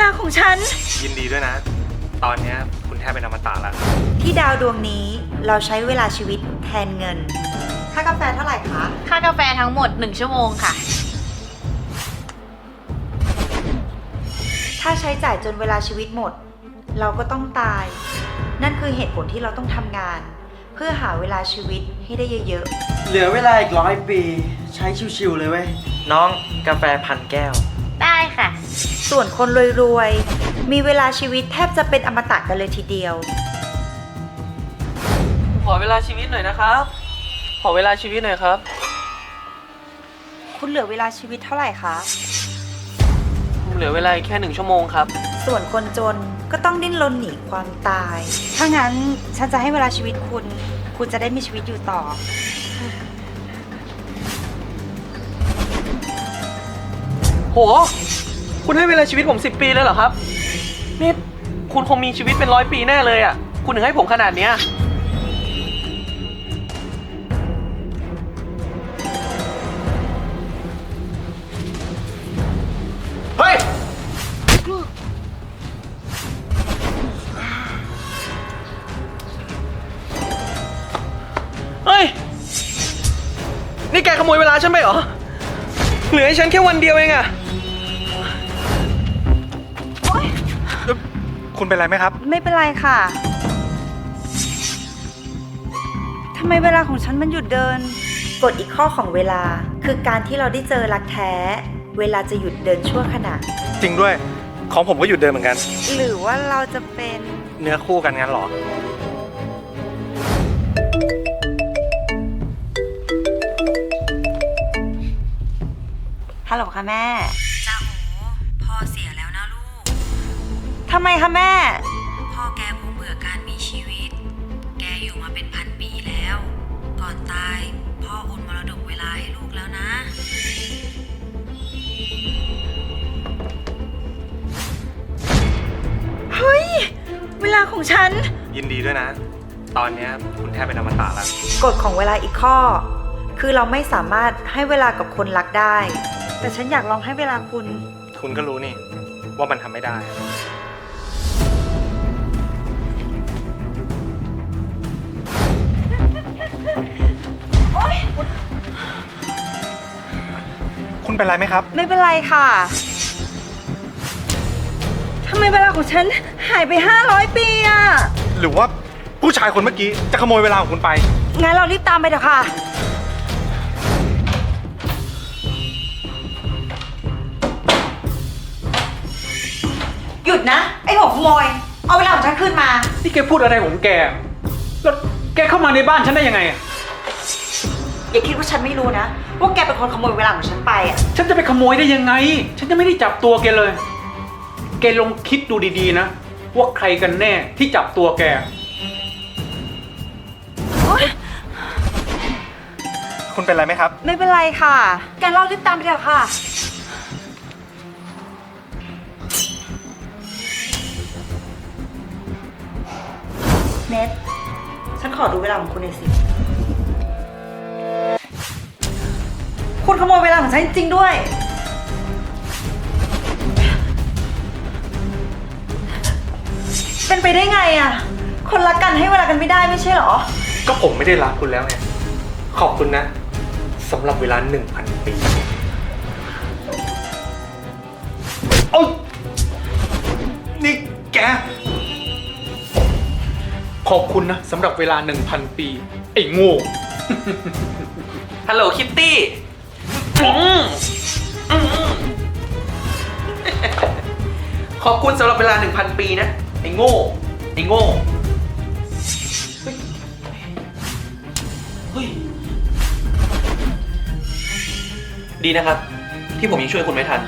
ลาของฉัน ยินดีด้วยนะ ตอนเนี้ยคุณแทบเป็นอมตะแล้ว ที่ดาวดวงนี้เราใช้เวลาชีวิตแทนเงิน ค่ากาแฟเท่าไหร่คะ ค่ากาแฟทั้งหมด 1 ชั่วโมงค่ะ ถ้าใช้จ่ายจนเวลาชีวิตหมด เราก็ต้องตาย นั่นคือเหตุผลที่เราต้องทำงาน เพื่อหาเวลาชีวิตให้ได้เยอะเหลือเวลาอีกร้อยปี ใช้ชิวๆเลยเว้ย น้องกาแฟพันแก้ว ได้ค่ะๆส่วนคนรวยๆ มีเวลาชีวิตแทบจะเป็นอมตะกันเลยทีเดียว ขอเวลาชีวิตหน่อยนะครับ ขอเวลาชีวิตหน่อยครับ คุณเหลือเวลาชีวิตเท่าไหร่คะ ผมเหลือเวลาอีกแค่หนึ่งชั่วโมงครับ ส่วนคนจนก็ต้องดิ้นรนหนีความตาย ถ้างั้นฉันจะให้เวลาชีวิตคุณ คุณจะได้มีชีวิตอยู่ต่อ โห คุณให้เวลาชีวิตผมสิบปีเลยเหรอครับ นี่คุณคงมีชีวิตเป็นร้อยปีแน่เลยอะ คุณถึงให้ผมขนาดเนี้ย เฮ้ย เฮ้ย นี่แกขโมยเวลาฉันไปเหรอ เหลือให้ฉันแค่วันเดียวเองอะคุณเป็นไรไหมครับ ไม่เป็นไรค่ะ ทำไมเวลาของฉันมันหยุดเดิน กฎอีกข้อของเวลา คือการที่เราได้เจอรักแท้ เวลาจะหยุดเดินชั่วขณะ จริงด้วย ของผมก็หยุดเดินเหมือนกัน หรือว่าเราจะเป็น เนื้อคู่กันงั้นเหรอ แม่จ้าโอพ่อเสียแล้วนะลูก ทำไมคะแม่ พ่อแกคงเบื่อการมีชีวิต แกอยู่มาเป็นพันปีแล้ว ก่อนตายพ่อโอนมรดกเวลาให้ลูกแล้วนะ เฮ้ย เวลาของฉัน ยินดีด้วยนะ ตอนเนี้ยคุณแทบเป็นอมตะแล้ว กฎของเวลาอีกข้อ คือเราไม่สามารถให้เวลากับคนรักได้ แต่ฉันอยากลองให้เวลาคุณ คุณก็รู้นี่ ว่ามันทำไม่ได้ คุณเป็นไรไหมครับ ไม่เป็นไรค่ะทำไมเวลาของฉันหายไป 500 ปีอะหรือว่าผู้ชายคนเมื่อกี้จะขโมยเวลาของคุณไป งั้นเรารีบตามไปเถอะค่ะ ยุดนะ ไอ้หัวขโมย เอาเวลาของฉันคืนมา นี่แกพูดอะไรของแกแล้วแกเข้ามาในบ้านฉันได้ยังไงอะอย่าคิดว่าฉันไม่รู้นะ ว่าแกเป็นคนขโมยเวลาของฉันไปอะฉันจะไปขโมยได้ยังไง ฉันจะไม่ได้จับตัวแกเลย แกลองคิดดูดีๆนะ ว่าใครกันแน่ที่จับตัวแก คุณเป็นไรไหมครับ ไม่เป็นไรค่ะ แกเรารีบตามไปเถอะค่ะ เน็ตฉันขอดูเวลาของคุณหน่อยสิ คุณขโมยเวลาของฉันจริงๆด้วย เป็นไปได้ไงอะคนรักกันให้เวลากันไม่ได้ไม่ใช่เหรอ ก็ผมไม่ได้รักคุณแล้วไง ขอบคุณนะสำหรับเวลา 1,000 ปีโอ้ยนี่แก ขอบคุณนะสำหรับเวลา 1,000 ปี ไอ้โง่ ฮัลโหลคิตตี้ขอบคุณสำหรับเวลา 1,000 ปีนะ ไอ้โง่ ไอ้โง่ เฮ้ย ดีนะครับ ที่ผมยังช่วยคุณไม่ทัน